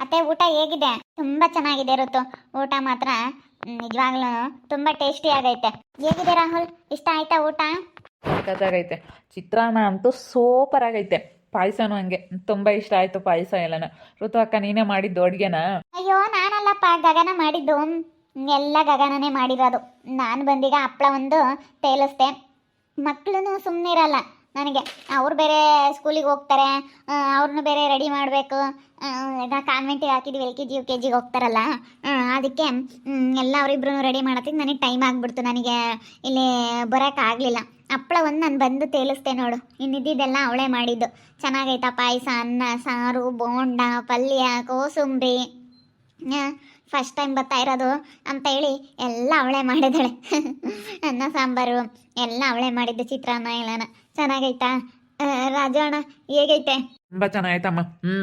ಅತ್ತೆ ಊಟ ಹೇಗಿದೆ? ತುಂಬಾ ಚೆನ್ನಾಗಿದೆ ಋತು. ಊಟ ಮಾತ್ರ ನಿಜವಾಗ್ಲೂ ತುಂಬಾ ಟೇಸ್ಟಿ ಆಗೈತೆ. ಹೇಗಿದೆ ರಾಹುಲ್? ಇಷ್ಟ ಆಯ್ತಾ ಊಟ? ಸಖತ್ತಾಗೈತೆ. ಚಿತ್ರಾನ್ನ ಅಂತೂ ಸೂಪರ್ ಆಗೈತೆ. ಪಾಯಸನೂ ಹಂಗೆ. ತುಂಬ ಇಷ್ಟ ಆಯ್ತು ಪಾಯಸ ಎಲ್ಲನ. ಋತು ಅಕ್ಕ ನೀನೇ ಮಾಡಿದ್ದು ಅಡುಗೆನ? ಅಯ್ಯೋ ನಾನಲ್ಲಪ್ಪ ಗಗನ ಮಾಡಿದ್ದು. ಎಲ್ಲ ಗಗನನೇ ಮಾಡಿರೋದು. ನಾನು ಬಂದೀಗ ಹಪ್ಳ ಒಂದು ತೇಲಿಸ್ದೆ. ಮಕ್ಕಳು ಸುಮ್ಮನೆ ಇರಲ್ಲ ನನಗೆ ಅವ್ರು ಬೇರೆ ಸ್ಕೂಲಿಗೆ ಹೋಗ್ತಾರೆ ಅವ್ರನ್ನೂ ಬೇರೆ ರೆಡಿ ಮಾಡಬೇಕು. ಕಾನ್ವೆಂಟಿಗೆ ಹಾಕಿದ್ವಿ, L K G, U K ಜಿಗೆ ಹೋಗ್ತಾರಲ್ಲ ಅದಕ್ಕೆ ಎಲ್ಲ ಅವರಿಬ್ರು ರೆಡಿ ಮಾಡೋದಕ್ಕೆ ನನಗೆ ಟೈಮ್ ಆಗಿಬಿಡ್ತು. ನನಗೆ ಇಲ್ಲಿ ಬರೋಕ್ಕಾಗಲಿಲ್ಲ ಹಪ್ಪಳ ಒಂದು ನಾನು ಬಂದು ತೇಲಿಸ್ದೆ ನೋಡು. ಇನ್ನಿದ್ದಿದ್ದೆಲ್ಲ ಅವಳೇ ಮಾಡಿದ್ದು. ಚೆನ್ನಾಗೈತಾ ಪಾಯಸ, ಅನ್ನ, ಸಾರು, ಬೋಂಡ, ಪಲ್ಯ, ಕೋಸುಂಬರಿ ಫಸ್ಟ್ ಟೈಮ್ ಬರ್ತಾ ಇರೋದು ಅಂತ ಹೇಳಿ ಎಲ್ಲ ಅವಳೆ ಮಾಡಿದ್ದಾಳೆ. ಅನ್ನ, ಸಾಂಬಾರು, ಎಲ್ಲ ಅವಳೆ ಮಾಡಿದ್ದು ಚಿತ್ರಾನ್ನ, ಎಲ್ಲನ. ಚೆನ್ನಾಗೈತಾ? ರಾಜು ಅಣ್ಣ, ಹೇಗೈತೆ? ತುಂಬ ಚೆನ್ನಾಗೈತಮ್ಮ. ಹ್ಞೂ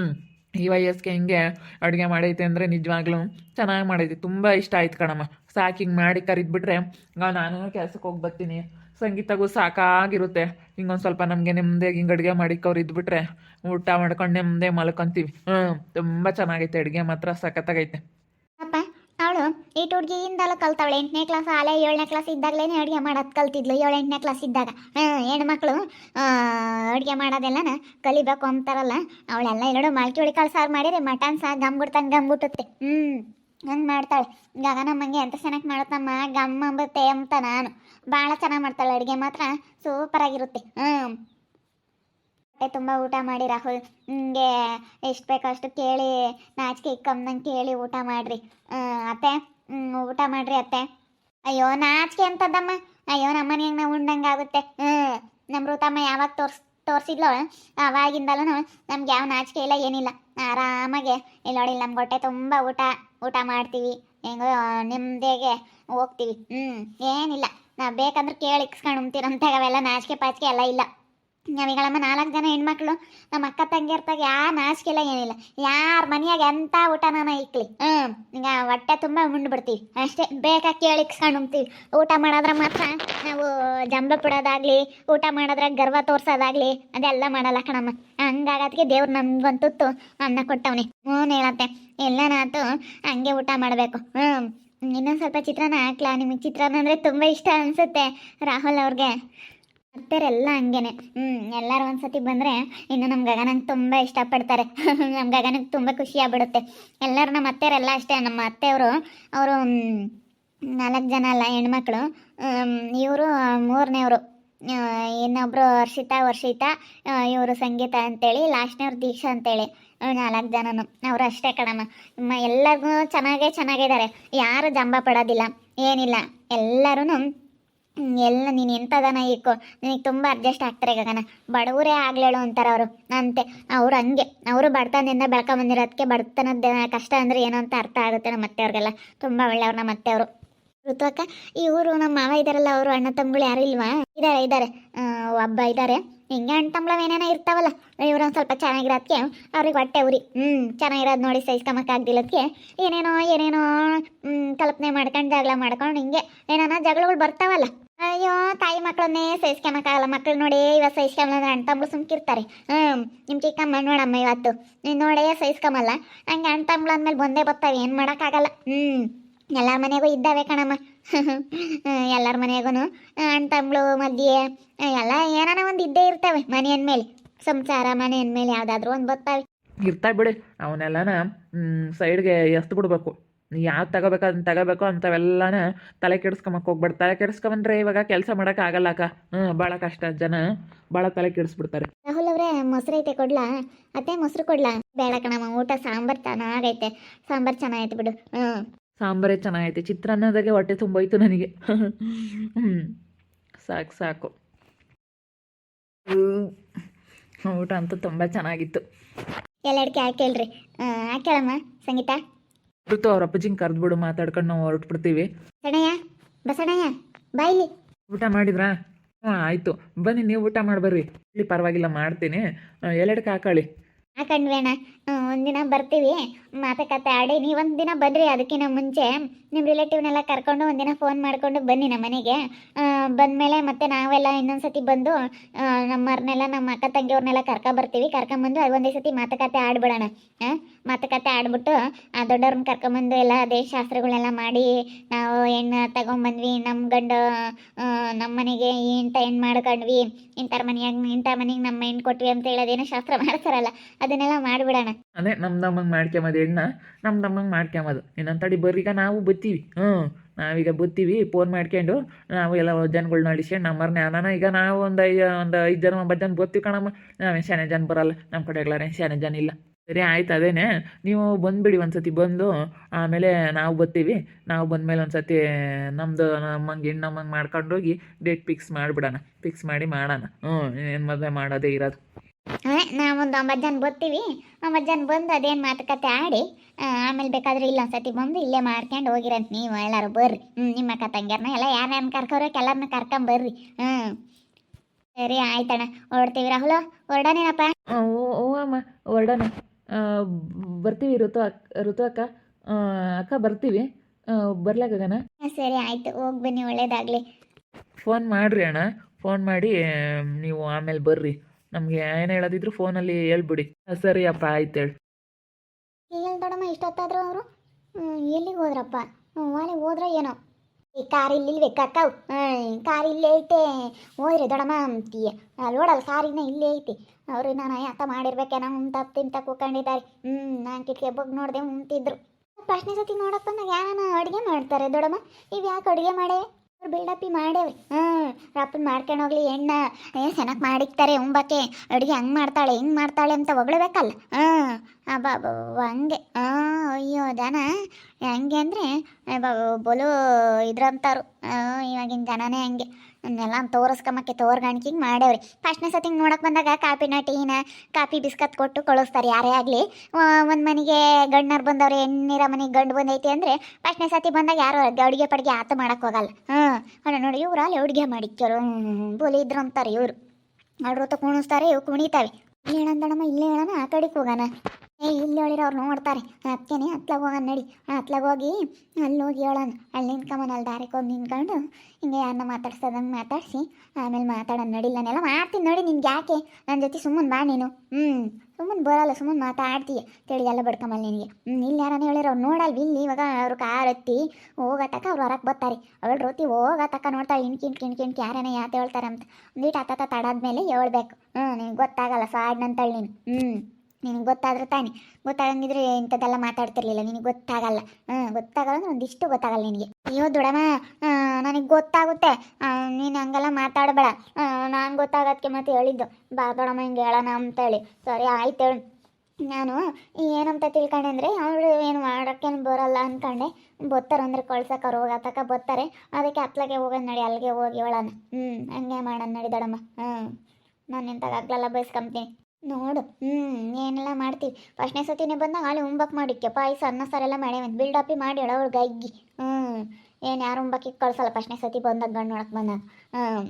ಈ ವಯಸ್ಸಿಗೆ ಹಿಂಗೆ ಅಡುಗೆ ಮಾಡೈತೆ ಅಂದರೆ ನಿಜವಾಗ್ಲೂ ಚೆನ್ನಾಗಿ ಮಾಡೈತೆ. ತುಂಬ ಇಷ್ಟ ಆಯ್ತು ಕಣಮ್ಮ. ಸಾಕು ಹಿಂಗೆ ಮಾಡಿ ಕರಿದ್ಬಿಟ್ರೆ ನಾನು ಕೆಲ್ಸಕ್ಕೆ ಹೋಗಿ ಬರ್ತೀನಿ. ಸಂಗೀತಗೂ ಸಾಕಾಗಿರುತ್ತೆ. ಹಿಂಗೊಂದು ಸ್ವಲ್ಪ ನಮಗೆ ನೆಮ್ಮದಿ ಹಿಂಗೆ ಅಡುಗೆ ಮಾಡಿಕ್ಕವ್ರು ಇದ್ಬಿಟ್ರೆ ಊಟ ಮಾಡ್ಕೊಂಡು ನೆಮ್ಮದಿ ಮಲ್ಕೊಂತೀವಿ. ಹ್ಞೂ ತುಂಬ ಚೆನ್ನಾಗೈತೆ ಅಡುಗೆ ಮಾತ್ರ. ಸಖತ್ತಾಗೈತೆ. ಅವಳು ಹುಡುಗಿ ಹುಡುಗಿಯಿಂದಲೂ ಕಲ್ತಾವಳೆ. ಎಂಟನೇ ಕ್ಲಾಸ್ ಆಲೆ ಏಳನೇ ಕ್ಲಾಸ್ ಇದ್ದಾಗಲೇ ಅಡುಗೆ ಮಾಡೋದು ಕಲ್ತಿದ್ಲು. ಏಳು ಎಂಟನೇ ಕ್ಲಾಸ್ ಇದ್ದಾಗ ಹೆಣ್ಮಕ್ಳು ಅಡುಗೆ ಮಾಡೋದೆಲ್ಲನ ಕಲಿಬೇಕು ಅಂತಾರಲ್ಲ. ಅವಳೆಲ್ಲ ಎರಡು ಮಾಲ್ಕಿ ಹುಳಿ ಕಾಳು ಸಾರು ಮಾಡಿರಿ ಮಟನ್ ಸಾರು ಗಮ್ ಬಿಡ್ತಾನೆ, ಗಮ್ ಬಿಟ್ಟುತ್ತೆ. ಹ್ಞೂ ಹಂಗೆ ಮಾಡ್ತಾಳೆ. ಗಗನಮ್ಮಂಗೆ ಎಂತ ಚೆನ್ನಾಗಿ ಮಾಡುತ್ತಮ್ಮ? ಗಮ್ ಅಂತ ನಾನು. ಭಾಳ ಚೆನ್ನಾಗಿ ಮಾಡ್ತಾಳೆ ಅಡುಗೆ ಮಾತ್ರ. ಸೂಪರಾಗಿರುತ್ತೆ ಹ್ಞೂ ಹೊಟ್ಟೆ ತುಂಬ ಊಟ ಮಾಡಿ ರಾಹುಲ್. ನಿಮಗೆ ಎಷ್ಟು ಬೇಕೋ ಅಷ್ಟು ಕೇಳಿ, ನಾಚಿಕೆ ಇಕ್ಕಮ್ಮನಂಗೆ ಕೇಳಿ ಊಟ ಮಾಡಿರಿ. ಅತ್ತೆ ಊಟ ಮಾಡ್ರಿ ಅತ್ತೆ. ಅಯ್ಯೋ, ನಾಚಿಕೆ ಅಂತದಮ್ಮ ಅಯ್ಯೋ ನಮ್ಮನೆಯಾಗ ನಾವು ಉಂಡಂಗೆ ಆಗುತ್ತೆ. ಹ್ಞೂ ನಮ್ಮ ಋತಮ್ಮ ಯಾವಾಗ ತೋರ್ಸ್, ತೋರಿಸಿದ್ಲೋ ಅವಾಗಿಂದಲೂ ನಮ್ಗೆ ಯಾವ ನಾಚಿಕೆ ಇಲ್ಲ, ಏನಿಲ್ಲ. ಆರಾಮಾಗೆ ಇಲ್ಲಿ ನೋಡಿ ನಮ್ಮ ಹೊಟ್ಟೆ ತುಂಬ ಊಟ ಊಟ ಮಾಡ್ತೀವಿ. ಹೆಂಗೋ ನಿಮ್ಮದೇಗೆ ಹೋಗ್ತೀವಿ. ಹ್ಞೂ ಏನಿಲ್ಲ. ನಾವು ಬೇಕಂದ್ರೆ ಕೇಳಿ, ಇಕ್ಸ್ಕೊಂಡು ಉಣ್ತೀರಂತ, ಅವೆಲ್ಲ ನಾಚಿಕೆ, ಪಾಚಿಕೆ ಎಲ್ಲ ಇಲ್ಲ. ನಾವೀಗಳಮ್ಮ ನಾಲ್ಕು ಜನ ಹೆಣ್ಮಕ್ಳು, ನಮ್ಮ ಅಕ್ಕ ತಂಗಿರ್ತಾಗ ಯಾ ಇಲ್ಲ ಏನಿಲ್ಲ. ಯಾರ ಮನೆಯಾಗ ಎಂಥ ನಾನು ಇಕ್ಲಿ. ಹ್ಞೂ ಈಗ ಹೊಟ್ಟೆ ತುಂಬ ಉಂಡು ಬಿಡ್ತೀವಿ. ಅಷ್ಟೇ ಬೇಕಾಗಿ ಕೇಳಿ ಉಣ್ತೀವಿ. ಊಟ ಮಾಡೋದ್ರ ಮಾತ್ರ ನಾವು ಜಂಬ ಬಿಡೋದಾಗ್ಲಿ ಊಟ ಮಾಡೋದ್ರಾಗ ಗರ್ವ ತೋರ್ಸೋದಾಗ್ಲಿ, ಅದೆಲ್ಲ ಮಾಡಲ್ಲ ಕಣಮ್ಮ. ಹಂಗಾಗತ್ಗೆ ದೇವ್ರು ನಮ್ಗೊಂತುತ್ತು ಅನ್ನ ಕೊಟ್ಟವನೆ. ಹ್ಞೂ ಹೇಳತ್ತೆ. ಎಲ್ಲನಾತು ಹಂಗೆ ಊಟ ಮಾಡಬೇಕು. ಹ್ಞೂ ಇನ್ನೊಂದು ಸ್ವಲ್ಪ ಚಿತ್ರಾನ್ನ ಹಾಕ್ಲಾ. ನಿಮಗೆ ಚಿತ್ರಾನ್ನ ಅಂದರೆ ತುಂಬ ಇಷ್ಟ ಅನಿಸುತ್ತೆ ರಾಹುಲ್ ಅವ್ರಿಗೆ. ಅತ್ತೆರೆಲ್ಲ ಹಂಗೇನೆ. ಹ್ಞೂ ಎಲ್ಲರೂ ಒಂದ್ಸತಿ ಬಂದರೆ ಇನ್ನು ನಮ್ಮ ಗಗನಂಗೆ ತುಂಬ ಇಷ್ಟಪಡ್ತಾರೆ. ನಮ್ಮ ಗಗನಿಗೆ ತುಂಬ ಖುಷಿ ಆಗ್ಬಿಡುತ್ತೆ. ಎಲ್ಲರೂ ನಮ್ಮ ಅತ್ತೆಯರೆಲ್ಲ ಅಷ್ಟೇ, ನಮ್ಮ ಅತ್ತೆಯವರು, ಅವರು ನಾಲ್ಕು ಜನ ಅಲ್ಲ, ಹೆಣ್ಮಕ್ಳು ಇವರು ಮೂರನೇವರು ಇನ್ನೊಬ್ಬರು ಹರ್ಷಿತಾ, ವರ್ಷಿತಾ ಇವರು ಸಂಗೀತ ಅಂತೇಳಿ, ಲಾಸ್ಟ್ನೇವ್ರು ದೀಕ್ಷಾ ಅಂತೇಳಿ ನಾಲ್ಕು ಜನನು. ಅವರು ಅಷ್ಟೇ ಕಣಮ್ಮ. ಎಲ್ಲರಿಗೂ ಚೆನ್ನಾಗೇ ಚೆನ್ನಾಗಿದ್ದಾರೆ. ಯಾರು ಜಂಬ ಪಡೋದಿಲ್ಲ, ಏನಿಲ್ಲ. ಎಲ್ಲರೂ ಎಲ್ಲ ನೀನು ಎಂಥದನ ಇಕ್ಕೋ ನಿನಗೆ ತುಂಬ ಅಡ್ಜಸ್ಟ್ ಆಗ್ತಾರೆ ಗಗನ ಬಡವರೇ ಆಗ್ಲೇಳು ಅಂತಾರೆ ಅವರು. ಅಂತೆ, ಅವ್ರು ಹಂಗೆ. ಅವರು ಬಡತನದಿಂದ ಬೆಳ್ಕೊಂಬಂದಿರೋದಕ್ಕೆ ಬಡತನದ ಕಷ್ಟ ಅಂದರೆ ಏನು ಅಂತ ಅರ್ಥ ಆಗುತ್ತೆ ನಮ್ಮ ಅತ್ತೆಯವ್ರಿಗೆಲ್ಲ. ತುಂಬ ಒಳ್ಳೆಯವ್ರು ನಮ್ಮ ಅತ್ತೆಯವರು. ಋತುವಕ್ಕ ಇವರು ನಮ್ಮ ಮಾವ ಇದಾರಲ್ಲ, ಅವರು ಅಣ್ಣ ತಮ್ಮಗಳು ಯಾರು ಇಲ್ವಾ? ಇದ್ದಾರೆ ಇದ್ದಾರೆ ಒಬ್ಬ ಇದ್ದಾರೆ ಹಿಂಗೆ ಅಣ್ಣ ತಮ್ಮಳವೇನೇನೋ ಇರ್ತಾವಲ್ಲ. ಇವ್ರು ಒಂದು ಸ್ವಲ್ಪ ಚೆನ್ನಾಗಿರೋದಕ್ಕೆ ಅವ್ರಿಗೆ ಹೊಟ್ಟೆ ಉರಿ. ಹ್ಞೂ ಚೆನ್ನಾಗಿರೋದು ನೋಡಿ ಸಹಿಸ್ಕೊಂಬಕ್ಕಾಗ್ದಿಲ್ಲದಕ್ಕೆ ಏನೇನೋ ಏನೇನೋ ಕಲ್ಪನೆ ಮಾಡ್ಕೊಂಡು ಜಗಳ ಮಾಡ್ಕೊಂಡು ಹಿಂಗೆ, ಏನೇನೋ ಜಗಳಗಳು ಬರ್ತಾವಲ್ಲ. ಅಯ್ಯೋ, ತಾಯಿ ಮಕ್ಕಳನ್ನೇ ಸಹಿಸ್ಕೊಳಕ್ಕಾಗಲ್ಲ ಮಕ್ಳು ನೋಡಿ ಇವತ್ತು ಸಹಿಸ್ಕೊಂಬಲ್ಲ ಅಣ್ಣ ತಮ್ಮಳು ಸುಮ್ಕಿರ್ತಾರೆ. ಹ್ಞೂ ನಿಮ್ಮ ಚಿಕ್ಕಮ್ಮ ನೋಡಮ್ಮ ಇವತ್ತು. ನೀನು ನೋಡೇ ಸಹಿಸ್ಕೊಂಬಲ್ಲ ಹಂಗೆ ಅಣ್ಣ ತಮ್ಮಳು ಅಂದಮೇಲೆ ಬಂದೇ ಬರ್ತಾವೆ. ಏನು ಮಾಡೋಕ್ಕಾಗಲ್ಲ. ಹ್ಞೂ ಎಲ್ಲರ ಮನೆಗೂ ಇದ್ದಾವೆ ಕಣಮ್ಮ. ಎಲ್ಲರ ಮನೆಗೂ ಅಣ್ಣ ತಮ್ಮಳು ಮಧ್ಯೆ, ಎಲ್ಲ ಏನಾನ ಒಂದು ಇದ್ದೇ ಇರ್ತವೆ ಮನೆ ಅಂದಮೇಲೆ. ಸಂಸಾರ, ಮನೆ ಅಂದಮೇಲೆ ಯಾವುದಾದ್ರೂ ಒಂದು ಬರ್ತಾವೆ. ಇರ್ತಾವೆ ಬಿಡಿ. ಅವನ್ನೆಲ್ಲನ ಸೈಡ್ಗೆ ಎಸ್ತು ಬಿಡ್ಬೇಕು. ಯಾವ್ದು ತಗೋಬೇಕು ಅದನ್ನ ತಗೋಬೇಕು ಅಂಥವೆಲ್ಲನ ತಲೆ ಕೆಡಿಸ್ಕೊಂಬಕ್ಕೆ ಹೋಗ್ಬೇಡ ತಲೆ ಕೆಡಿಸ್ಕೊಂಬಂದ್ರೆ ಇವಾಗ ಕೆಲಸ ಮಾಡೋಕ್ಕಾಗಲ್ಲ ಅಕ್ಕ. ಹ್ಞೂ ಭಾಳ ಕಷ್ಟ ಜನ. ಭಾಳ ತಲೆ ಕೆಡಿಸ್ಬಿಡ್ತಾರೆ. ರಾಹುಲ್ ಅವ್ರೆ ಮೊಸರು ಐತೆ ಕೊಡ್ಲಾ? ಅತ್ತೆ ಮೊಸರು ಕೊಡ್ಲಾ? ಬೇಡ ಕಣಮ್ಮ ಊಟ ಸಾಂಬಾರು ಚೆನ್ನಾಗೈತೆ ಸಾಂಬಾರು ಚೆನ್ನಾಗೈತೆ ಬಿಡು. ಹ್ಞೂ ಸಾಂಬಾರೇ ಚೆನ್ನಾಗೈತೆ. ಚಿತ್ರಾನ್ನದಾಗೆ ಹೊಟ್ಟೆ ತುಂಬೋಯ್ತು ನನಗೆ. ಹ್ಞೂ ಸಾಕು ಸಾಕು. ಊಟ ಅಂತೂ ತುಂಬ ಚೆನ್ನಾಗಿತ್ತು. ಎಲ್ಲ ಅಡಿಕೆ ಹಾಕೇಳ್ರಿ ಹಾಕೇಳಮ್ಮ ಸಂಗೀತ? ಋತು ಅವ್ರ ಅಪ್ಪಾಜಿಂಗ್ ಕರೆದ್ಬಿಡು ಮಾತಾಡ್ಕೊಂಡು ನಾವು ಹೊರಟ್ಬಿಡ್ತೀವಿ ಬಸಣಯ್ಯ ಬಸಣಯ್ಯ ಬಾಯ್ಲಿ ಊಟ ಮಾಡಿದ್ರಾ? ಹ್ಞೂ ಆಯಿತು. ಬನ್ನಿ ನೀವು ಊಟ ಮಾಡ್ಬರ್ರಿ. ಇಲ್ಲಿ ಪರವಾಗಿಲ್ಲ ಮಾಡ್ತೀನಿ. ಎಲ್ಲೆಡಕ್ಕೆ ಹಾಕೊಳ್ಳಿ ಹಾಕಂಡ್ವೇಣ ಒಂದಿನ ಬರ್ತೀವಿ. ಮಾತುಕತೆ ಆಡಿ ನೀವೊಂದು ದಿನ ಬನ್ರಿ ಅದಕ್ಕಿಂತ ಮುಂಚೆ ನಿಮ್ಮ ರಿಲೇಟಿವ್ನೆಲ್ಲ ಕರ್ಕೊಂಡು ಒಂದಿನ ಫೋನ್ ಮಾಡ್ಕೊಂಡು ಬನ್ನಿ ನಮ್ಮ ಮನೆಗೆ ಬಂದಮೇಲೆ ಮತ್ತೆ ನಾವೆಲ್ಲ ಇನ್ನೊಂದ್ಸತಿ ಬಂದು ನಮ್ಮವ್ರನ್ನೆಲ್ಲ ನಮ್ಮ ಅಕ್ಕ ತಂಗಿಯವ್ರನ್ನೆಲ್ಲ ಕರ್ಕೊಂಬರ್ತೀವಿ ಕರ್ಕೊಂಬಂದು ಅದೊಂದೇ ಸತಿ ಮಾತುಕತೆ ಆಡ್ಬಿಡೋಣ. ಮಾತುಕತೆ ಆಡ್ಬಿಟ್ಟು ಆ ದೊಡ್ಡವ್ರನ್ನ ಕರ್ಕೊಂಬಂದು ಎಲ್ಲ ದೇಶ ಶಾಸ್ತ್ರಗಳೆಲ್ಲ ಮಾಡಿ, ನಾವು ಹೆಣ್ಣು ತಗೊಂಬಂದ್ವಿ ನಮ್ಮ ಗಂಡ ನಮ್ಮ ಮನೆಗೆ ಇಂಥ ಹೆಣ್ಣು ಮಾಡ್ಕೊಂಡ್ವಿ ಇಂಥರ ಮನೆಯಾಗ ಇಂಥ ಮನೆಗೆ ನಮ್ಮ ಹೆಣ್ಣು ಕೊಟ್ವಿ ಅಂತ ಹೇಳೋದೇನೋ ಶಾಸ್ತ್ರ ಮಾಡ್ತಾರಲ್ಲ, ಅದನ್ನೆಲ್ಲ ಮಾಡಿಬಿಡೋಣ. ಅದೇ ನಮ್ಮ ನಮ್ಮಂಗೆ ಮಾಡ್ಕೊಂಬದು ಹೆಣ್ಣ ನಮ್ಮ ನಮ್ಮಂಗೆ ಮಾಡ್ಕೊಂಬದು. ಇನ್ನೊಂದು ಬರ್ರೀಗ ನಾವು ಬತ್ತೀವಿ. ಹ್ಞೂ ನಾವೀಗ ಬುತ್ತೀವಿ ಫೋನ್ ಮಾಡ್ಕೊಂಡು ನಾವು ಎಲ್ಲ ಜನಗಳ್ನ ಅಳಿಸ್ಕೊಂಡು ನಮ್ಮರ್ನ ಯಾರನ ಈಗ ನಾವು ಒಂದು ಐ ಒಂದು ಐದು ಜನ, ಒಂಬತ್ತು ಜನ ಬರ್ತೀವಿ ಕಣಮ್ಮ. ನಾವೇನು ಶಾನೆ ಜನ ಬರಲ್ಲ ನಮ್ಮ ಕಡೆ ಎಲ್ಲಾರೇನು ಶಾನೆ ಜನ ಇಲ್ಲ. ಸರಿ, ಆಯ್ತು, ಅದೇನೆ. ನೀವು ಬಂದುಬಿಡಿ ಒಂದು ಸತಿ ಬಂದು, ಆಮೇಲೆ ನಾವು ಬರ್ತೀವಿ ನಾವು ಬಂದಮೇಲೆ ಒಂದು ಸತಿ ನಮ್ಮದು ನಮ್ಮಂಗೆ ಹೆಣ್ಣು, ನಮ್ಮಂಗೆ ಮಾಡ್ಕೊಂಡೋಗಿ ಡೇಟ್ ಫಿಕ್ಸ್ ಮಾಡಿಬಿಡೋಣ. ಫಿಕ್ಸ್ ಮಾಡಿ ಮಾಡೋಣ. ಹ್ಞೂ ಏನು ಮದುವೆ ಮಾಡೋದೇ ಇರೋದು. ನಾವೊಂದು ಒಂಬತ್ತು ಜನ ಬರ್ತೀವಿ. ಒಂಬತ್ತು ಜನ ಬಂದು ಅದೇನು ಮಾತುಕತೆ ಆಡಿ ಆಮೇಲೆ ಬೇಕಾದ್ರೆ ಇಲ್ಲ ಸತಿ ಬಂದು ಇಲ್ಲೇ ಮಾಡ್ಕೊಂಡು ಹೋಗಿರಂತ ನೀವು ಎಲ್ಲರೂ ಬರ್ರಿ. ಹ್ಞೂ ನಿಮ್ಮ ಅಕ್ಕ ತಂಗಿಯರ್ನ ಎಲ್ಲ ಯಾರ್ಯಾರನ್ನ ಕರ್ಕೋರಕ್ಕೆ ಎಲ್ಲರನ್ನ ಕರ್ಕೊಂಬರ್ರಿ ಹ್ಞೂ ಸರಿ ಆಯ್ತಣ್ಣ. ಹೊರಡ್ತೀವಿ ರಾಹುಲ. ಹೊರಡೋನೇನಪ್ಪ? ಓ ಓ ಅಮ್ಮ ಹೊರಡೋಣ. ಬರ್ತೀವಿ ಋತು ಋತುಕ ಋತು ಅಕ್ಕ. ಅಕ್ಕ ಬರ್ತೀವಿ. ಬರ್ಲಾಗಣ ಸರಿ ಆಯ್ತು. ಹೋಗಿ ಬನ್ನಿ ಒಳ್ಳೇದಾಗಲಿ. ಫೋನ್ ಮಾಡಿರಿ ಅಣ್ಣ. ಫೋನ್ ಮಾಡಿ ನೀವು ಆಮೇಲೆ ಬರ್ರಿ. ನಮಗೆ ಏನು ಹೇಳೋದಿದ್ರು ಫೋನಲ್ಲಿ ಹೇಳ್ಬಿಡಿ. ಸರಿ ಅಪ್ಪ, ಆಯ್ತು ಹೇಳಿ. ಎಲ್ಲಿ ದೊಡ್ಡಮ್ಮ, ಇಷ್ಟೊತ್ತಾದ್ರು ಅವರು? ಎಲ್ಲಿಗೆ ಹೋದ್ರಪ್ಪ? ಮನೆಗೆ ಹೋದ್ರ ಏನೋ? ಈ ಕಾರ್ ಇಲ್ಲಿಲ್ವೇ ಕಕ್ಕವು ಕಾರ್ ಇಲ್ಲೇ ಐತೆ. ಹೋದ್ರೆ ದೊಡಮ್ಮ ಅಂತೀಯ. ನೋಡಲ್ಲ, ಕಾರಿನ ಇಲ್ಲೇ ಐತಿ. ಅವರು ನಾನು ಅತ್ತ ಮಾಡಿರ್ಬೇಕೇನೋ ಉಂಟ ತಿಂತ ಕೂಕೊಂಡಿದ್ದಾರೆ ಹ್ಞೂ ನಾನು ಕಿಟಕಿ ಬಗ್ಗೆ ನೋಡಿದೆ ಉಂತಿದ್ರು. ಪ್ರಶ್ನೆ ಸತಿ ನೋಡಪ್ಪ ನನಗೆ ಯಾರನ್ನ ಅಡುಗೆ ಮಾಡ್ತಾರೆ ದೊಡಮ್ಮ ಇವು ಯಾಕೆ ಅಡುಗೆ ಮಾಡೇ? ಬಿಲ್ಡಪ್ಪಿ ಮಾಡೇವ್ರಿ ಹ್ಞೂ ರಪ್ಪನ್ ಮಾಡ್ಕೊಂಡು ಹೋಗ್ಲಿ ಹೆಣ್ಣ ಏ ಚೆನ್ನಾಗಿ ಮಾಡಿಕ್ತಾರೆ, ಉಂಬಕ್ಕೆ. ಅಡುಗೆ ಹಂಗೆ ಮಾಡ್ತಾಳೆ, ಹಿಂಗೆ ಮಾಡ್ತಾಳೆ ಅಂತ ಹೊಗಳಬೇಕಲ್ಲ. ಹಾಂ ಅಬ್ಬಾ ಹಂಗೆ. ಹಾಂ, ಅಯ್ಯೋ ಜನ ಹಂಗೆ ಅಂದರೆ ಬಲು ಇದ್ರಂತಾರು ಇವಾಗಿನ ಜನನೇ ಹಂಗೆ. ಎಲ್ಲ ತೋರಿಸ್ಕೊಂಬಕ್ಕೆ ತೋರ್ಗಾಣಿಕೆಗೆ ಮಾಡೇವ್ರಿ ಫಸ್ಟ್ನೇ ಸತಿ ನೋಡಕ್ಕೆ ಬಂದಾಗ ಕಾಪಿನ ಟೀನ ಕಾಫಿ ಬಿಸ್ಕತ್ ಕೊಟ್ಟು ಕಳಿಸ್ತಾರೆ ಯಾರೇ ಆಗಲಿ. ಒಂದು ಮನೆಗೆ ಗಂಡನರು ಬಂದವ್ರು ಹೆಣ್ಣಿರ ಮನೆಗೆ ಗಂಡು ಬಂದೈತಿ ಅಂದರೆ, ಫಸ್ಟ್ನೇ ಸತಿ ಬಂದಾಗ ಯಾರು ಅಡುಗೆ ಪಡಿಗೆ ಆತ ಮಾಡೋಕ್ಕೆ ಹೋಗಲ್ಲ. ಹಾಂ ಅಲ್ಲ ನೋಡಿ ಇವ್ರು ಅಲ್ಲಿ ಅಡುಗೆ ಕೆಲವು ಬೋಲಿ ಇದ್ರು ಅಂತಾರೆ ಇವರು. ಅವ್ರ ಕುಣಿಸ್ತಾರೆ ಇವು ಕುಣಿತಾವೆ. ಇಲ್ಲಿ ಹೇಳಂದಣಮ್ಮ ಇಲ್ಲೇ ಹೇಳೋಣ ಆ ಕಡೆಗೆ ಹೋಗೋಣ. ಏ, ಇಲ್ಲಿ ಹೇಳಿರೋ ಅವ್ರು ನೋಡ್ತಾರೆ ಅತ್ತೇನೆ ಹತ್ಲಾಗ ಹೋಗೋಣ ನಡಿ. ಹತ್ಲಾಗ ಹೋಗಿ ಅಲ್ಲಿ ಹೋಗಿ ಹೇಳೋಣ. ಅಲ್ಲಿ ನಿಂತ್ಕೊಂಬನ ಅಲ್ಲಿ ದಾರಿಗೆ ಹೋಗಿ ನಿಂತ್ಕೊಂಡು ಹಿಂಗೆ ಅನ್ನ ಮಾತಾಡ್ಸೋದಂಗೆ ಮಾತಾಡಿಸಿ, ಆಮೇಲೆ ಮಾತಾಡೋಣ ನಡಿಲ್ಲನೆಲ್ಲ ಮಾಡ್ತೀನಿ ನೋಡಿ ನಿನ್ಗೆ ಯಾಕೆ? ನನ್ನ ಜೊತೆ ಸುಮ್ಮನೆ ಬಾ ನೀನು. ಹ್ಞೂ ಸುಮ್ಮನೆ ಬರೋಲ್ಲ. ಸುಮ್ಮನೆ ಮಾತಾಡ್ತೀಯ. ತಿಳಿ ಎಲ್ಲ ಬಡ್ಕೊಂಬಲ್ಲ ನಿನಗೆ. ಹ್ಞೂ ಇಲ್ಲಿ ಯಾರನ್ನ ಹೇಳಿರೋ ಅವ್ರು ನೋಡಲ್ವಿ. ಇಲ್ಲಿ ಇವಾಗ ಅವ್ರು ಕಾರ್ ಹತ್ತಿ ಹೋಗತಕ್ಕ ಅವ್ರು ಹೊರಗೆ ಬರ್ತಾರೆ. ಅವಳು ರೋತಿ ಹೋಗತಕ್ಕ ನೋಡ್ತಾಳೆ. ಇನ್ಕಿ ಇನ್ಕಿ ಯಾರನ್ನ ಯಾತ ಹೇಳ್ತಾರೆ ಅಂತ ಒಂದಿಟ್ಟು ಆತ ತಡಾದ್ಮೇಲೆ ಹೇಳ್ಬೇಕು. ಹ್ಞೂ ನಿನಗೆ ಗೊತ್ತಾಗಲ್ಲ. ಸಾಡ್ನಂತೇಳಿ ನೀನು. ಹ್ಞೂ ನಿನಗೆ ಗೊತ್ತಾದ್ರೆ ತಾನೆ. ಗೊತ್ತಾಗಂಗಿದ್ರೆ ಇಂಥದ್ದೆಲ್ಲ ಮಾತಾಡ್ತಿರ್ಲಿಲ್ಲ. ನಿನಗೆ ಗೊತ್ತಾಗಲ್ಲ. ಹ್ಞೂ ಗೊತ್ತಾಗಲ್ಲ ಅಂದ್ರೆ ಒಂದಿಷ್ಟು ಗೊತ್ತಾಗಲ್ಲ ನಿನಗೆ. ಅಯ್ಯೋ ದೊಡಮ್ಮ ನನಗೆ ಗೊತ್ತಾಗುತ್ತೆ. ನೀನು ಹಂಗೆಲ್ಲ ಮಾತಾಡಬೇಡ. ನಾನು ಗೊತ್ತಾಗೋದಕ್ಕೆ ಮತ್ತೆ ಹೇಳಿದ್ದು. ಬಾ ದೊಡಮ್ಮ, ಹಿಂಗೆ ಹೇಳೋಣ ಅಂತೇಳಿ ಸರಿ, ಆಯ್ತು ಹೇಳು. ನಾನು ಏನಂತ ತಿಳ್ಕೊಂಡೆ ಅಂದರೆ ಅವರು ಏನು ಮಾಡೋಕ್ಕೇನು ಬರಲ್ಲ ಅಂದ್ಕೊಂಡೆ ಬರ್ತಾರೆ ಅಂದರೆ ಕಳ್ಸಕ್ಕೆ ಅವ್ರು ಬತ್ತಾರೆ. ಅದಕ್ಕೆ ಹತ್ಲಾಗೆ ಹೋಗೋಣ ನಡಿ, ಅಲ್ಲಿಗೆ ಹೋಗಿ ಹೇಳೋಣ. ಹ್ಞೂ ಹಂಗೆ ಮಾಡೋಣ ನಡಿ ದೊಡಮ್ಮ. ಹ್ಞೂ ನಾನು ಇಂಥದ್ದು ಹಗ್ಲೆಲ್ಲ ಬಯಸ್ಕೊಂತೀನಿ ನೋಡು. ಹ್ಞೂ ಏನೆಲ್ಲ ಮಾಡ್ತೀವಿ ಫಸ್ಟ್ನೇ ಸತಿನೇ ಬಂದಾಗ ಅಲ್ಲಿ ಉಂಬಕ್ ಮಾಡಿಕ್ಕೆ. ಪಾಯಸ, ಅನ್ನ ಸಾರೆಲ್ಲ ಬಿಲ್ಡ್ ಬಿಲ್ಡಪ್ಪಿ ಮಾಡಿ ಹೇಳೋರು ಗೈಗಿ. ಹ್ಞೂ ಏನು ಯಾರು ಉಂಬಕ್ಕೆ ಕಳ್ಸಲ್ಲ ಫಸ್ಟ್ನೇ ಸತಿ ಬಂದಾಗ, ಗಂಡು ನೋಡಕ್ಕೆ ಬಂದಾಗ. ಹ್ಞೂ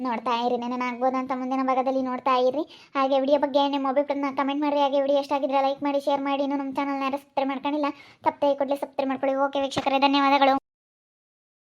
ನೋಡ್ತಾ ಇರಿ ನಾನು ಆಗ್ಬೋದಂತ ಮುಂದಿನ ಭಾಗದಲ್ಲಿ ನೋಡ್ತಾ ಇರಿ. ಹಾಗೆ ವಿಡಿಯೋ ಬಗ್ಗೆ ನಿಮ್ಮ ಅಭಿಪ್ರಾಯನ ಕಮೆಂಟ್ ಮಾಡಿರಿ. ಹಾಗೆ ವಿಡಿಯೋ ಎಷ್ಟಾಗಿದ್ರೆ ಲೈಕ್ ಮಾಡಿ ಶೇರ್ ಮಾಡಿ. ಇನ್ನೂ ನಮ್ಮ ಚಾನಲ್ನ ಯಾರು ಸಬ್ಸ್ಕ್ರೈಬ್ ಮಾಡ್ಕೊಂಡಿಲ್ಲ, ತಪ್ಪದೆ ಕೂಡಲೇ ಸಬ್ಸ್ಕ್ರೈಬ್ ಮಾಡ್ಕೊಳ್ಳಿ. ಓಕೆ ವೀಕ್ಷಕರೇ, ಧನ್ಯವಾದಗಳು.